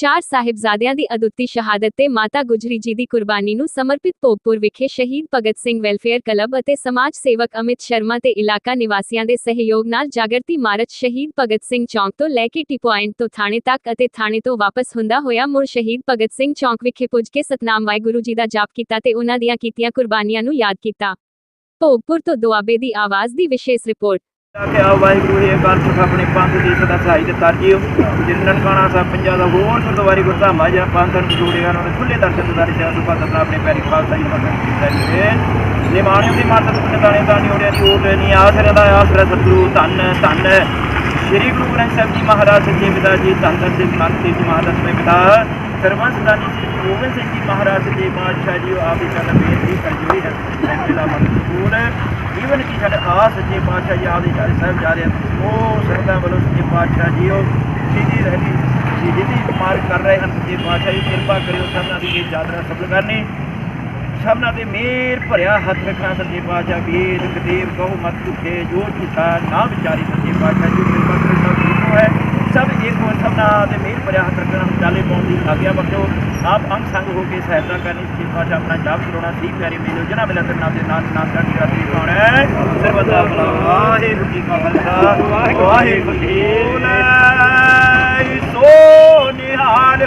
ਚਾਰ ਸਾਹਿਬਜ਼ਾਦਿਆਂ ਦੀ ਅਦੁੱਤੀ ਸ਼ਹਾਦਤ ਤੇ ਮਾਤਾ ਗੁਜਰੀ ਜੀ ਦੀ ਕੁਰਬਾਨੀ ਨੂੰ ਸਮਰਪਿਤ ਭੋਗਪੁਰ ਵਿਖੇ ਸ਼ਹੀਦ ਭਗਤ ਸਿੰਘ ਵੈਲਫੇਅਰ ਕਲੱਬ ਅਤੇ ਸਮਾਜ ਸੇਵਕ ਅਮਿਤ ਸ਼ਰਮਾ ਤੇ ਇਲਾਕਾ ਨਿਵਾਸੀਆਂ ਦੇ ਸਹਿਯੋਗ ਨਾਲ ਜਾਗਰਤੀ ਮਾਰਚ ਸ਼ਹੀਦ ਭਗਤ ਸਿੰਘ ਚੌਂਕ ਤੋਂ ਲੈ ਕੇ ਟੀ ਪੁਆਇੰਟ ਤੋਂ ਥਾਣੇ ਤੱਕ ਅਤੇ ਥਾਣੇ ਤੋਂ ਵਾਪਸ ਹੁੰਦਾ ਹੋਇਆ ਮੁੜ ਸ਼ਹੀਦ ਭਗਤ ਸਿੰਘ ਚੌਂਕ ਵਿਖੇ ਪੁੱਜ ਕੇ ਸਤਨਾਮ ਵਾਹਿਗੁਰੂ ਜੀ ਦਾ ਜਾਪ ਕੀਤਾ ਤੇ ਉਹਨਾਂ ਦੀਆਂ ਕੀਤੀਆਂ ਕੁਰਬਾਨੀਆਂ ਨੂੰ ਯਾਦ ਕੀਤਾ। ਭੋਗਪੁਰ ਤੋਂ ਦੁਆਬੇ ਦੀ ਆਵਾਜ਼ ਦੀ ਵਿਸ਼ੇਸ਼ ਰਿਪੋਰਟ। ਆਖਿਆ ਵਾਹਿਗੁਰੂ ਇਹ ਗੱਲ ਸੁਖ ਆਪਣੇ ਪੰਥ ਦੀ ਸਦਾ ਸਹਾਈ ਤੇ ਤਰਜੀਓ ਜਿੰਨਨ ਕਾਣਾ ਸਾਹਿਬ ਪੰਜਾ ਦਾ ਹੋਰ ਗੁਰਦੁਆਰੇ ਗੁਰਧਾਮਾ ਜਾਂ ਪੰਥਨ ਜੋੜੇਗਾ ਉਹਨਾਂ ਦੇ ਖੁੱਲੇ ਦਰਸ਼ਨ ਦਿਦਾਰੇ ਸਿਆ ਸੁਭਾ ਦਤਨਾ ਆਪਣੇ ਪੈਰੀ ਖਾਲਸਾ ਜੀ ਮਤਨ ਕੀਤਾ ਜੀ। ਨਿਮਾਣਿਓ ਦੀ ਮਾਤਾ ਤੁਮਨੇ ਦਾਣੇ ਦਾਣੀ ਓੜਿਆ ਦੀ ਓਟ ਨਹੀਂ ਆਸਰੇ ਦਾ ਆਸਰਾ ਸਤਿਗੁਰੂ, ਧੰਨ ਧੰਨ। ਸ੍ਰੀ ਗੁਰੂ ਗ੍ਰੰਥ ਸਾਹਿਬ ਜੀ ਮਹਾਰਾਜ ਸੱਚੇ ਪਿਤਾ ਜੀ, ਧੰਨ ਧੰਨ ਸਿੰਘ ਨਾਨਕ ਜੀ ਮਹਾਰਾਜ ਦੇ ਪਿਤਾ। ਸਰਵੰਸ ਦਾਨੀ ਸ੍ਰੀ ਗੋਬਿੰਦ ਸਿੰਘ ਜੀ ਮਹਾਰਾਜ ਦੇ ਬਾਦਸ਼ਾਹ ਜੀ ਆਪ ਦੀ ਚਰਨ ਬੇਨਤੀ ਕਰ ਹੈ। ਪਹਿਲਾ ਮਨ ਸਕੂਲ ਜੀਵਨ ਕੀ ਸਾਡੇ ਆਸ ਸੱਚੇ ਪਾਤਸ਼ਾਹ ਜੀ ਆਪ ਦੇ ਸਾਹਿਬ ਜਾ ਰਹੇ ਉਹ ਸਰਦਾ ਵੱਲੋਂ ਸੱਚੇ ਪਾਤਸ਼ਾਹ ਜੀ, ਉਹ ਸਿੱਧੀ ਰਹਿਣੀ ਸਿੱਧੀ ਦੀ ਮਾਰਗ ਕਰ ਰਹੇ ਹਨ। ਸੱਚੇ ਪਾਤਸ਼ਾਹ ਜੀ, ਕਿਰਪਾ ਕਰਿਓ, ਸਭਨਾਂ ਦੀ ਇਹ ਯਾਤਰਾ ਸਫਲ ਕਰਨੀ। ਸਭਨਾਂ ਦੇ ਮੇਰ ਭਰਿਆ ਹੱਥ ਰੱਖਣਾ ਸੱਚੇ ਪਾਤਸ਼ਾਹ ਵੇਦ ਕਤੇਬ ਕਹੋ, ਮਤ ਝੂਠੇ ਜੋ ਝੂਠਾ ਨਾ ਵਿਚਾਰੀ ਸੱਚੇ ਪਾਤਸ਼ਾਹ ਜੀ, ਕਿਰਪਾ ਕਰਿਓ, ਸਭ ਇੱਕੋ ਹੈ ਸਭ ਇੱਕ ਹੋ, ਸਭਨਾਂ ਤੇ ਮੇਰ ਭਰਿਆ ਹੱਥ ਰੱਖਣਾ। ਦੀ ਆਗਿਆ ਬਖਸ਼ੋ ਆਪ ਅੰਗ ਸੰਗ ਹੋ ਕੇ ਸਹਾਇਤਾ ਕਰਨੀ ਸੱਚੇ ਪਾਤਸ਼ਾਹ ਆਪਣਾ ਜਾਪ ਕਰਾਉਣਾ ਸੀ, ਪਿਆਰੇ ਮੇਲੋ ਜਨਾ ਮਿਲਾ ਤੇ ਨਾਮ ਦੇ ਨਾਲ ਨਾਮ ਦਾ ਰਾਤਰੀ ਪਾਉਣਾ ਸਰਬਦਾ ਭਲਾ ਵਾਹਿਗੁਰੂ ਜੀ ਕਾ ਖਾਲਸਾ, ਵਾਹਿਗੁਰੂ ਜੀ ਕੀ ਫਤਿਹ। ਸੋ ਨਿਹਾਲ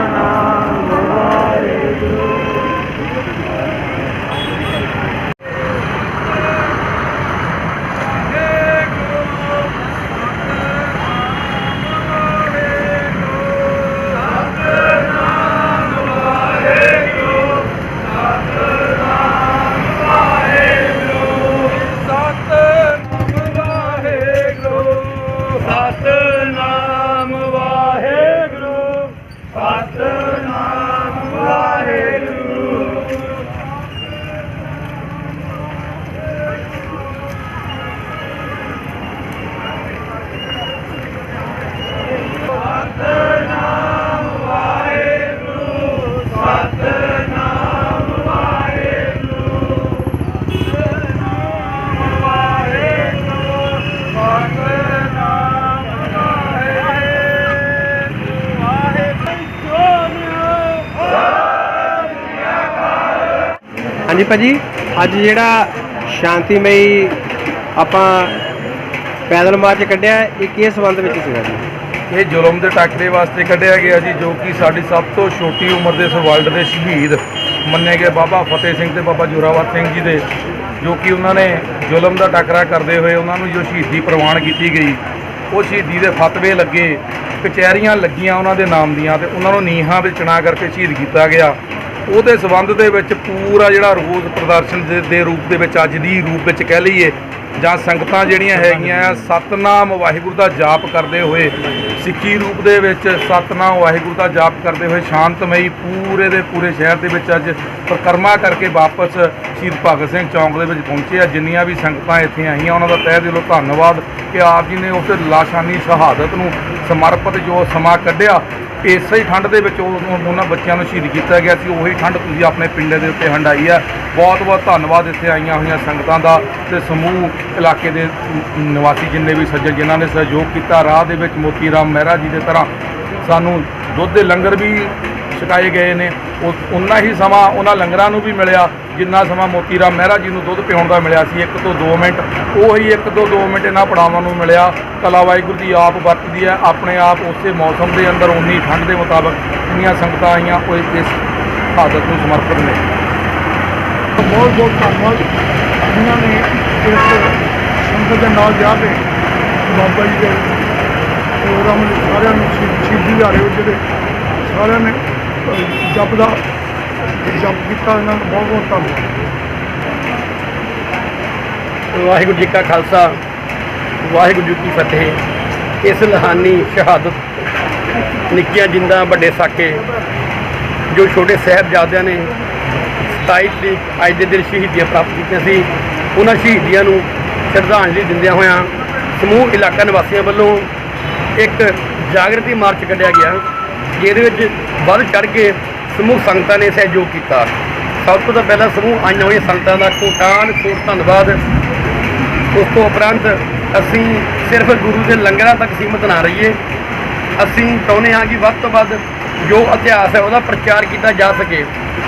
ਹਾਂਜੀ ਭਾਜੀ, ਅੱਜ ਜਿਹੜਾ ਸ਼ਾਂਤੀਮਈ ਆਪਾਂ ਪੈਦਲ ਮਾਰਚ ਕੱਢਿਆ, ਇਹ ਕਿਸ ਸੰਬੰਧ ਵਿੱਚ ਸੀਗਾ ਜੀ? ਇਹ ਜ਼ੁਲਮ ਦੇ ਟਾਕਰੇ ਵਾਸਤੇ ਕੱਢਿਆ ਗਿਆ ਜੀ, ਜੋ ਕਿ ਸਾਡੀ ਸਭ ਤੋਂ ਛੋਟੀ ਉਮਰ ਦੇ ਇਸ ਵਰਲਡ ਦੇ ਸ਼ਹੀਦ ਮੰਨੇ ਗਏ ਬਾਬਾ ਫਤਿਹ ਸਿੰਘ ਤੇ ਬਾਬਾ ਜੋਰਾਵਰ ਸਿੰਘ ਜੀ ਦੇ, ਜੋ ਕਿ ਉਹਨਾਂ ਨੇ ਜ਼ੁਲਮ ਦਾ ਟਾਕਰਾ ਕਰਦੇ ਹੋਏ ਉਹਨਾਂ ਨੂੰ ਜੋ ਸ਼ਹੀਦੀ ਪ੍ਰਵਾਨ ਕੀਤੀ ਗਈ। ਉਹ ਸ਼ਹੀਦੀ ਦੇ ਫਤਵੇ ਲੱਗੇ, ਕਚਹਿਰੀਆਂ ਲੱਗੀਆਂ ਉਹਨਾਂ ਦੇ ਨਾਮ ਦੀਆਂ ਤੇ ਉਹਨਾਂ ਨੂੰ ਨੀਹਾਂ ਵਿੱਚ ਚਣਾ ਕਰਕੇ ਸ਼ਹੀਦ ਕੀਤਾ ਗਿਆ। ਉਹਦੇ ਸਬੰਧ ਦੇ ਵਿੱਚ ਪੂਰਾ ਜਿਹੜਾ ਰੋਜ਼ ਪ੍ਰਦਰਸ਼ਨ ਦੇ- ਦੇ ਰੂਪ ਦੇ ਵਿੱਚ ਅੱਜ ਦੀ ਰੂਪ ਵਿੱਚ ਕਹਿ ਲਈਏ, ਜਾਂ ਸੰਗਤਾਂ ਜਿਹੜੀਆਂ ਹੈਗੀਆਂ ਆ, ਸਤਨਾਮ ਵਾਹਿਗੁਰੂ ਦਾ ਜਾਪ ਕਰਦੇ ਹੋਏ, ਸਿੱਖੀ ਰੂਪ ਦੇ ਵਿੱਚ ਸਤਨਾਮ ਵਾਹਿਗੁਰੂ ਦਾ ਜਾਪ ਕਰਦੇ ਹੋਏ ਸ਼ਾਂਤਮਈ ਪੂਰੇ ਦੇ ਪੂਰੇ ਸ਼ਹਿਰ ਦੇ ਵਿੱਚ ਅੱਜ ਪਰਿਕਰਮਾ ਕਰਕੇ ਵਾਪਸ ਸ਼ਹੀਦ ਭਗਤ ਸਿੰਘ ਚੌਂਕ ਦੇ ਵਿੱਚ ਪਹੁੰਚੇ ਆ। ਜਿੰਨੀਆਂ ਵੀ ਸੰਗਤਾਂ ਇੱਥੇ ਆਈਆਂ, ਉਹਨਾਂ ਦਾ ਤਹਿ ਦਿਲੋਂ ਧੰਨਵਾਦ ਕਿ ਆਪ ਜੀ ਨੇ ਉਸ ਲਾਸ਼ਾਨੀ ਸ਼ਹਾਦਤ ਨੂੰ ਸਮਰਪਿਤ ਜੋ ਸਮਾਂ ਕੱਢਿਆ ਇਸੇ ਹੀ ਠੰਡ ਦੇ ਵਿੱਚ ਉਹ ਉਹਨਾਂ ਬੱਚਿਆਂ ਨੂੰ ਸ਼ਹੀਦ ਕੀਤਾ ਗਿਆ ਸੀ। ਉਹੀ ਠੰਡ ਤੁਸੀਂ ਆਪਣੇ ਪਿੰਡ ਦੇ ਉੱਤੇ ਹੰਡਾਈ ਹੈ ਬਹੁਤ ਬਹੁਤ ਧੰਨਵਾਦ ਇੱਥੇ ਆਈਆਂ ਹੋਈਆਂ ਸੰਗਤਾਂ ਦਾ ਤੇ ਸਮੂਹ ਇਲਾਕੇ ਦੇ ਨਿਵਾਸੀ ਜਿੰਨੇ ਵੀ ਸੱਜਣ ਜਿਨ੍ਹਾਂ ਨੇ ਸਹਿਯੋਗ ਕੀਤਾ। ਰਾਹ ਦੇ ਵਿੱਚ ਮੋਤੀ ਰਾਮ ਮਹਿਰਾ ਜੀ ਦੇ ਤਰ੍ਹਾਂ ਸਾਨੂੰ ਦੁੱਧ ਦੇ ਲੰਗਰ ਵੀ ਛਕਾਏ ਗਏ ਨੇ। ਉਹ ਉਨਾ ਹੀ ਸਮਾਂ ਉਹਨਾਂ ਲੰਗਰਾਂ ਨੂੰ ਵੀ ਮਿਲਿਆ, ਜਿੰਨਾ ਸਮਾਂ ਮੋਤੀ ਰਾਮ ਮਹਿਰਾ ਜੀ ਨੂੰ ਦੁੱਧ ਪਿਆਉਣ ਦਾ ਮਿਲਿਆ ਸੀ 1 ਤੋਂ 2 ਮਿੰਟ। ਉਹੀ 1 ਤੋਂ 2 ਮਿੰਟ ਇਹਨਾਂ ਪੜਾਵਾਂ ਨੂੰ ਮਿਲਿਆ। ਕਲਾ ਵਾਹਿਗੁਰੂ ਦੀ ਆਪ ਵਰਤਦੀ ਹੈ, ਆਪਣੇ ਆਪ ਉਸੇ ਮੌਸਮ ਦੇ ਅੰਦਰ, ਉਨੀ ਠੰਡ ਦੇ ਮੁਤਾਬਕ ਜਿੰਨੀਆਂ ਸੰਗਤਾਂ ਆਈਆਂ, ਉਹ ਇਸ ਹਾਦਤ ਨੂੰ ਸਮਰਪਿਤ ਨੇ। ਬਹੁਤ ਬਹੁਤ ਧੰਨਵਾਦ। ਜਿਨ੍ਹਾਂ ਨੇ ਇਸ ਸੰਗਤ ਦੇ ਨਾਲ ਜਾ ਕੇ ਬਾਬਾ ਜੀ ਦੇ ਪ੍ਰੋਗਰਾਮ ਸਾਰਿਆਂ ਨੂੰ ਸ਼ਹੀਦੀ ਦਿਹਾੜੇ ਰਹੇ ਜਿਹੜੇ ਸਾਰਿਆਂ ਨੇ ਜਪ ਦਾ ਜਪ ਕੀਤਾ ਇਹਨਾਂ ਦਾ ਬਹੁਤ ਬਹੁਤ ਧੰਨਵਾਦ। ਵਾਹਿਗੁਰੂ ਜੀ ਕਾ ਖਾਲਸਾ, ਵਾਹਿਗੁਰੂ ਜੀ ਕੀ ਫਤਿਹ। ਇਸ ਲਹਾਨੀ ਸ਼ਹਾਦਤ ਨਿੱਕੀਆਂ ਜਿੰਦਾਂ ਵੱਡੇ ਸਾਕੇ ਜੋ ਛੋਟੇ ਸਾਹਿਬਜ਼ਾਦਿਆਂ ਨੇ 27 ਤਰੀਕ ਅੱਜ ਦੇ ਦਿਨ ਸ਼ਹੀਦੀਆਂ ਪ੍ਰਾਪਤ ਕੀਤੀਆਂ ਸੀ, ਉਹਨਾਂ ਸ਼ਹੀਦੀਆਂ ਨੂੰ ਸ਼ਰਧਾਂਜਲੀ ਦਿੰਦਿਆਂ ਹੋਇਆਂ ਸਮੂਹ ਇਲਾਕਾ ਨਿਵਾਸੀਆਂ ਵੱਲੋਂ ਇੱਕ ਜਾਗਰਤੀ ਮਾਰਚ ਕੱਢਿਆ ਗਿਆ। ਜਿਹਦੇ ਵਿੱਚ ਵੱਧ ਚੜ ਕੇ ਸਮੂਹ ਸੰਗਤਾਂ ਨੇ ਸਹਿਯੋਗ ਕੀਤਾ। ਸਭ ਤੋਂ ਤਾਂ ਪਹਿਲਾਂ ਸਮੂਹ ਆਈਆਂ ਹੋਈਆਂ ਸੰਗਤਾਂ ਦਾ ਕੋਟਾਨ, ਕੋਟ ਧੰਨਵਾਦ। ਉਸ ਤੋਂ ਉਪਰੰਤ ਅਸੀਂ ਸਿਰਫ ਗੁਰੂ ਦੇ ਲੰਗਰਾਂ ਤੱਕ ਸੀਮਤ ਨਾ ਰਹੀਏ। ਅਸੀਂ ਚਾਹੁੰਦੇ ਹਾਂ ਕਿ ਵੱਧ ਤੋਂ ਵੱਧ ਜੋ ਇਤਿਹਾਸ ਹੈ ਉਹਦਾ ਪ੍ਰਚਾਰ ਕੀਤਾ ਜਾ ਸਕੇ।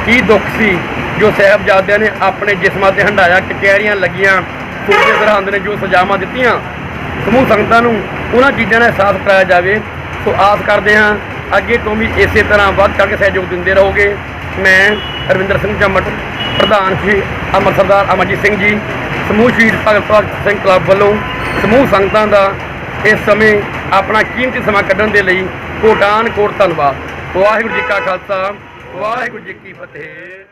ਕੀ ਦੁੱਖ ਸੀ ਜੋ ਸਾਹਿਬਜ਼ਾਦਿਆਂ ਨੇ ਆਪਣੇ ਜਿਸਮਾਂ ਤੇ ਹੰਡਾਇਆ ਕਚਹਿਰੀਆਂ ਲੱਗੀਆਂ ਸੂਬੇ ਸਰਹੰਦ ਨੇ ਜੋ ਸਜ਼ਾਵਾਂ ਦਿੱਤੀਆਂ। ਸਮੂਹ ਸੰਗਤਾਂ ਨੂੰ ਉਹਨਾਂ ਚੀਜ਼ਾਂ ਦਾ ਅਹਿਸਾਸ ਕਰਾਇਆ ਜਾਵੇ। ਸੋ ਆਸ ਕਰਦੇ ਹਾਂ ਅੱਗੇ ਤੋਂ ਵੀ ਇਸੇ ਤਰ੍ਹਾਂ ਵੱਧ ਚੜ੍ਹ ਕੇ ਸਹਿਯੋਗ ਦਿੰਦੇ ਰਹੋਗੇ। ਮੈਂ ਰਵਿੰਦਰ ਸਿੰਘ ਜੰਮਟ ਪ੍ਰਧਾਨ ਸ਼੍ਰੀ ਅਮਰ ਅਮਰਜੀਤ ਸਿੰਘ ਜੀ, ਸਮੂਹ ਸ਼ਹੀਦ ਭਗਤ ਭਗਤ ਸਿੰਘ ਕਲੱਬ ਵੱਲੋਂ ਸਮੂਹ ਸੰਗਤਾਂ ਦਾ ਇਸ ਸਮੇਂ ਆਪਣਾ ਕੀਮਤੀ ਸਮਾਂ ਕੱਢਣ ਦੇ ਲਈ ਕੋਟਾਨ ਕੋਟ ਧੰਨਵਾਦ। ਵਾਹਿਗੁਰੂ ਜੀ ਕਾ ਖਾਲਸਾ, ਵਾਹਿਗੁਰੂ ਜੀ ਕੀ ਫਤਿਹ।